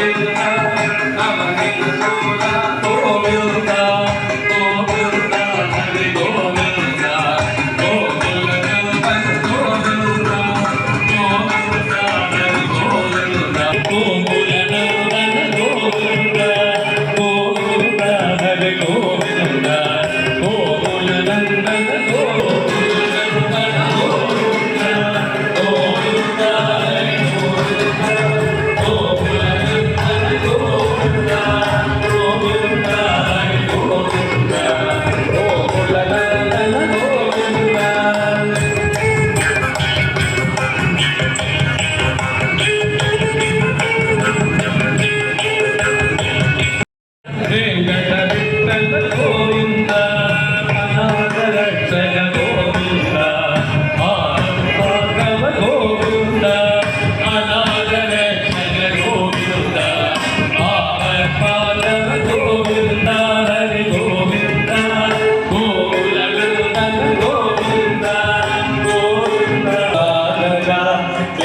Thank you.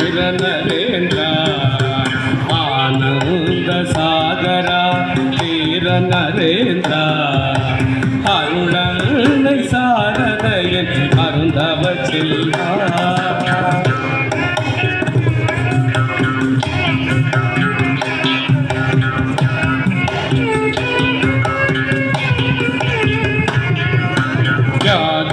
வீரநரேந்திரா ஆனந்த சாகரா வீரநரேந்திரா அருளை சாரதையன் அருந்தவ செல்வா யாக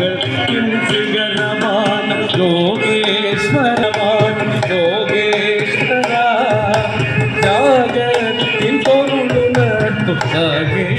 again.